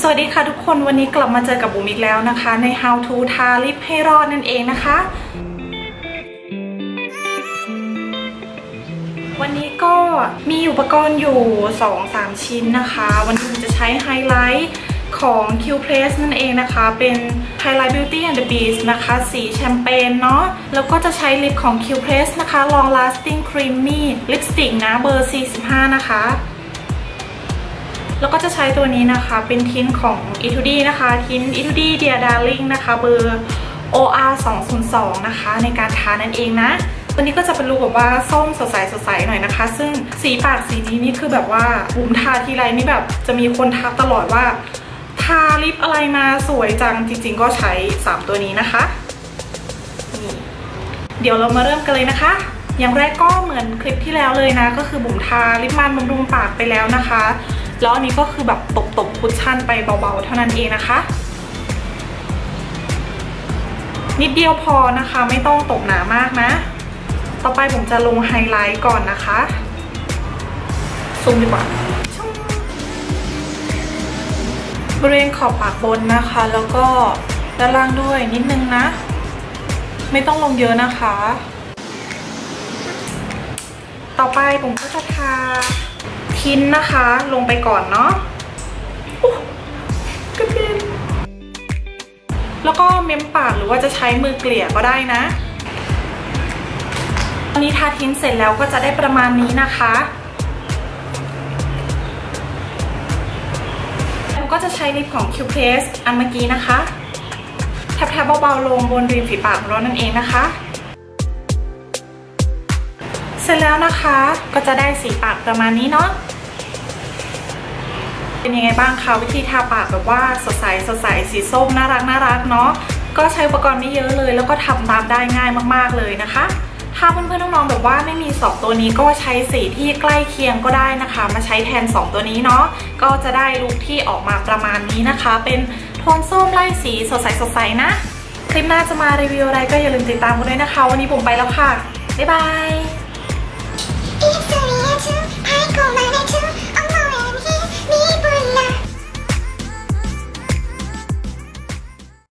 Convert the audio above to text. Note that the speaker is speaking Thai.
สวัสดีค่ะทุกคนวันนี้กลับมาเจอกับบุ๋มอีกแล้วนะคะ ใน How to ทาลิปให้รอดนั่นเองนะคะ วันนี้ก็มีอุปกรณ์อยู่ 2-3 ชิ้นนะคะ วันนี้จะใช้ไฮไลท์ของ Q Press นั่นเองนะคะ เป็น Highlight Beauty and the Beast นะคะ สีแชมเปญเนาะ แล้วก็จะใช้ลิปของ Q Press นะคะ Long Lasting Creamy Lipstick นะ เบอร์ 45 นะคะ แล้วก็จะใช้ตัวนี้นะคะเป็นทินของ e t u d นะคะทิน e t u d Dear Darling นะคะเบอร์ OR 202นะคะในการทานั่นเองนะตัวนี้ก็จะเป็นรูปแบบว่าส้มสดใสสดใสหน่อยนะคะ ซึ่งสีปากสีนี้นี่คือแบบว่าบุ๋มทาทีไรนี่แบบจะมีคนทักตลอดว่าทาลิปอะไรมาสวยจังจริง ๆ ก็ใช้ 3 ตัวนี้นะคะนี่เดี๋ยวเรามาเริ่มกันเลยนะคะ อย่างแรกก็เหมือนคลิปที่แล้วเลยนะ ก็คือบุ๋มทาลิปมันบำรุงปากไปแล้วนะคะ แล้วอันนี้ก็คือแบบตบๆคุชชั่นไปเบาๆ เท่านั้นเองนะคะ นิดเดียวพอนะคะไม่ต้องตบหนามากนะ ต่อไปผมจะลงไฮไลท์ก่อนนะคะซูมดีกว่าบริเวณขอบปากบนนะคะ แล้วก็ด้านล่างด้วยนิดนึงนะ ไม่ต้องลงเยอะนะคะ ต่อไปผมก็จะทา ทินนะคะลงไปก่อนเนาะกระเด็นแล้วก็เม้มปากหรือว่าจะใช้มือเกลี่ยก็ได้นะ ตอนนี้ทาทินเสร็จแล้วก็จะได้ประมาณนี้นะคะแล้วก็จะใช้ลิปของ Q Press อันเมื่อกี้นะคะ แทบๆเบาๆลงบนริมฝีปากของเรานั่นเองนะคะ เสร็จแล้วนะคะก็จะได้สีปากประมาณนี้เนาะเป็นยังไงบ้างคะวิธีทาปากแบบว่าสดใสสดใสสีส้มน่ารักน่ารักเนาะก็ใช้อุปกรณ์ไม่เยอะเลย แล้วก็ทำตามได้ง่ายมากๆเลยนะคะ ถ้าเพื่อนๆน้องๆแบบว่าไม่มี 2 ตัวนี้ก็ใช้สีที่ใกล้เคียงก็ได้นะคะ มาใช้แทน 2 ตัวนี้เนาะก็จะได้ลุคที่ออกมาประมาณนี้นะคะ เป็นโทนส้มไล่สีสดใสสดใสนะ คลิปหน้าจะมารีวิวอะไรก็อย่าลืมติดตามกันด้วยนะคะ วันนี้ผมไปแล้วค่ะบ๊ายบาย